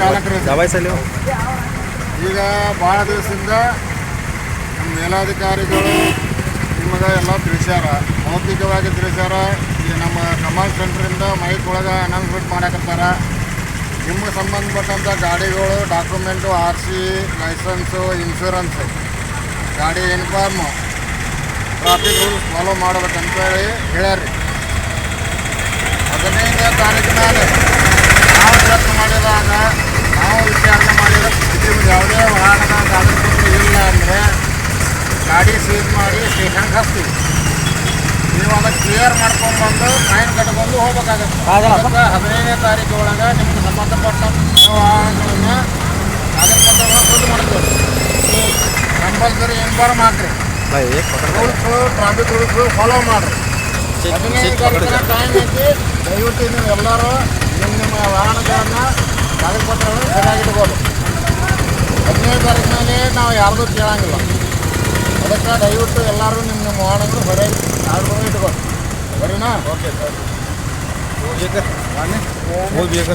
ಚಾಲಕರು ಈಗ ಭಾಳ ದಿವಸದಿಂದ ನಮ್ಮ ಮೇಲಾಧಿಕಾರಿಗಳು ನಿಮಗೆ ಎಲ್ಲ ತಿಳಿಸ್ಯಾರ. ಮೌಖಿಕವಾಗಿ ತಿಳಿಸ್ಯಾರ. ಈ ನಮ್ಮ ಕಮಾಂಡ್ ಸೆಂಟ್ರಿಂದ ಮೈಕ್ ಒಳಗೆ ಅನೌನ್ಸ್ಮೆಂಟ್ ಮಾಡಕತ್ತಾರ. ನಿಮ್ಗೆ ಸಂಬಂಧಪಟ್ಟಂಥ ಗಾಡಿಗಳು document R C licence insurance ಗಾಡಿ ಯೂನಿಫಾರ್ಮು ಟ್ರಾಫಿಕ್ ರೂಲ್ಸ್ ಫಾಲೋ ಮಾಡ್ಬೇಕಂತೇಳಿ ಹೇಳ್ಯಾರಿ ಹದಿನೈದನೇ ತಾರೀಕಿನ ಗಾಡಿ ಸೀಸ್ ಮಾಡಿ ಸ್ಟೇಷನ್ಗೆ ಹಚ್ತೀವಿ. ನೀವು ಅದಕ್ಕೆ ಕ್ಲಿಯರ್ ಮಾಡ್ಕೊಂಡ್ಬಂದು ಫೈನ್ ಕಟ್ಕೊಂಡು ಹೋಗ್ಬೇಕಾಗತ್ತೆ. ಅದಕ್ಕೆ ಹದಿನೈದನೇ ತಾರೀಕು ಒಳಗೆ ನಿಮ್ಗೆ ಸಂಬಂಧಪಟ್ಟ ವಾಹನಗಳನ್ನ ಕಾಗದಪತ್ರಗಳನ್ನ ಸುದ್ದು ಮಾಡ್ತೀವಿ ಕಂಪಲ್ಸರಿ ಇನ್ಫಾರ್ಮ್ ಹಾಕ್ರಿ ರೂಲ್ಸು ಟ್ರಾಫಿಕ್ ರೂಲ್ಸ್ ಫಾಲೋ ಮಾಡಿರಿ. ಹದಿನೈದು ತಾರೀಕಿನ ಟೈಮ್ ಐತಿ. ದಯವಿಟ್ಟು ನೀವು ಎಲ್ಲರೂ ನಿಮ್ಮ ನಿಮ್ಮ ವಾಹನಗಳನ್ನು ಕಾಗದಪತ್ರಗಳನ್ನು ಸರಿಯಾಗಿ ಇಟ್ಕೊಳ್ಳಿ ಹದಿನೈದು ತಾರೀಕಿನಲ್ಲಿ ನಾವು ಯಾರ್ದು ಕೇಳಂಗಿಲ್ಲ. ಅದಕ್ಕೆ ದಯವಿಟ್ಟು ಎಲ್ಲರೂ ನಿಮ್ಮ ನಿಮ್ಮ ವಾಹನಗಳು ಸರಿಯಾಗಿ ಯಾರು ಇಟ್ಕೊಳ್ಳಿ ಬರೀನಾ ಓಕೆ ಸರ್. ಹೋಗ್ಬೇಕ